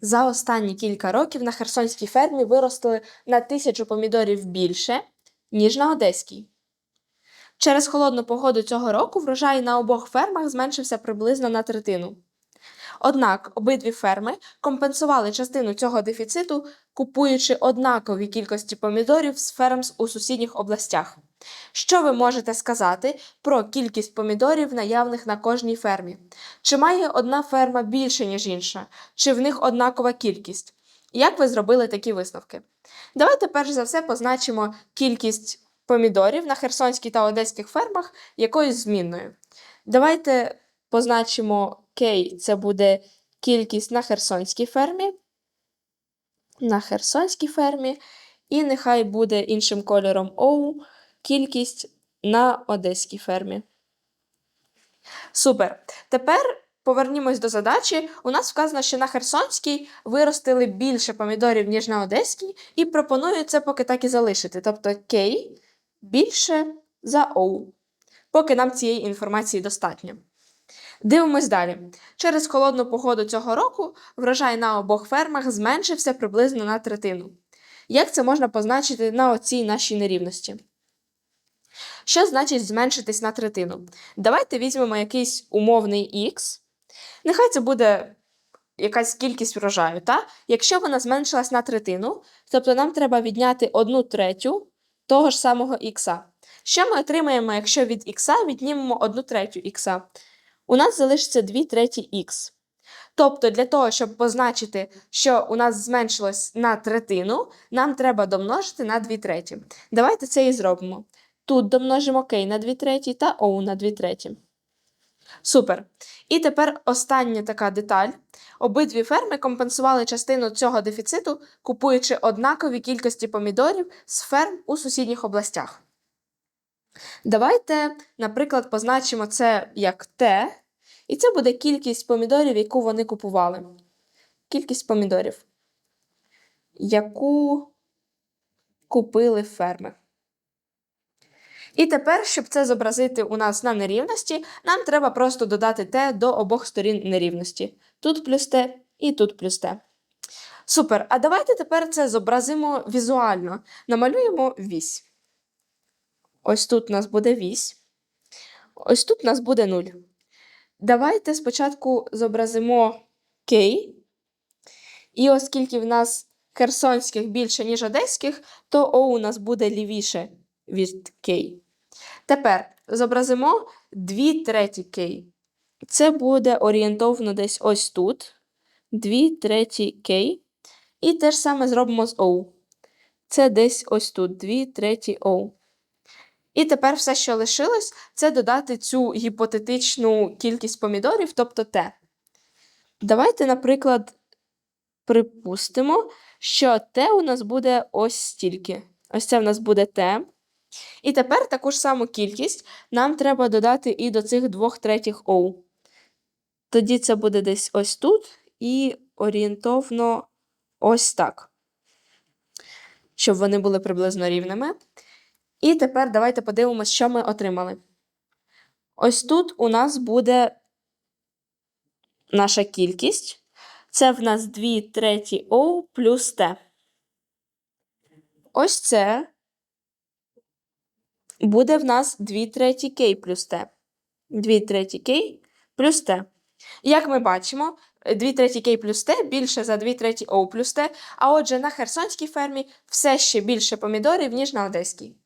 За останні кілька років на херсонській фермі виростили на тисячу помідорів більше, ніж на одеській. Через холодну погоду цього року врожай на обох фермах зменшився приблизно на третину. Однак обидві ферми компенсували частину цього дефіциту, купуючи однакові кількості помідорів з ферм у сусідніх областях. Що ви можете сказати про кількість помідорів, наявних на кожній фермі? Чи має одна ферма більше, ніж інша? Чи в них однакова кількість? Як ви зробили такі висновки? Давайте перш за все позначимо кількість помідорів на херсонській та одеських фермах якоюсь змінною. Давайте позначимо K, це буде кількість на херсонській фермі. На херсонській фермі. І нехай буде іншим кольором O кількість на одеській фермі. Супер. Тепер повернімось до задачі. У нас вказано, що на Херсонській виростили більше помідорів, ніж на Одеській, і пропоную це поки так і залишити. Тобто K більше за O. Поки нам цієї інформації достатньо. Дивимось далі. Через холодну погоду цього року врожай на обох фермах зменшився приблизно на третину. Як це можна позначити на оцій нашій нерівності? Що значить зменшитись на третину? Давайте візьмемо якийсь умовний х. Нехай це буде якась кількість врожаю. Та? Якщо вона зменшилась на третину, тобто нам треба відняти одну третю того ж самого х. Що ми отримаємо, якщо від х віднімемо одну третю х? У нас залишиться 2 треті х. Тобто, для того, щоб позначити, що у нас зменшилось на третину, нам треба домножити на 2 треті. Давайте це і зробимо. Тут домножимо k на 2 треті та o на 2 треті. Супер. І тепер остання така деталь. Обидві ферми компенсували частину цього дефіциту, купуючи однакові кількості помідорів з ферм у сусідніх областях. Давайте, наприклад, позначимо це як Т, і це буде кількість помідорів, яку вони купували. Кількість помідорів, яку купили ферми. І тепер, щоб це зобразити у нас на нерівності, нам треба просто додати t до обох сторін нерівності. Тут плюс t і тут плюс t. Супер. А давайте тепер це зобразимо візуально. Намалюємо вісь. Ось тут у нас буде вісь. Ось тут у нас буде 0. Давайте спочатку зобразимо k. І оскільки в нас херсонських більше, ніж одеських, то O у нас буде лівіше від k. Тепер зобразимо 2 треті k. Це буде орієнтовно десь ось тут. 2 треті k. І те ж саме зробимо з O. Це десь ось тут 2 треті O. І тепер все, що лишилось, це додати цю гіпотетичну кількість помідорів, тобто Т. Давайте, наприклад, припустимо, що Т у нас буде ось стільки. Ось це в нас буде Т. І тепер таку ж саму кількість нам треба додати і до цих двох третіх O. Тоді це буде десь ось тут і орієнтовно ось так. Щоб вони були приблизно рівними. І тепер давайте подивимося, що ми отримали. Ось тут у нас буде наша кількість. Це в нас 2 треті O плюс T. Ось це буде в нас 2 треті K плюс T. 2 треті K плюс T. Як ми бачимо, 2 треті K плюс T більше за 2 треті O плюс T, а отже, на херсонській фермі все ще більше помідорів, ніж на одеській.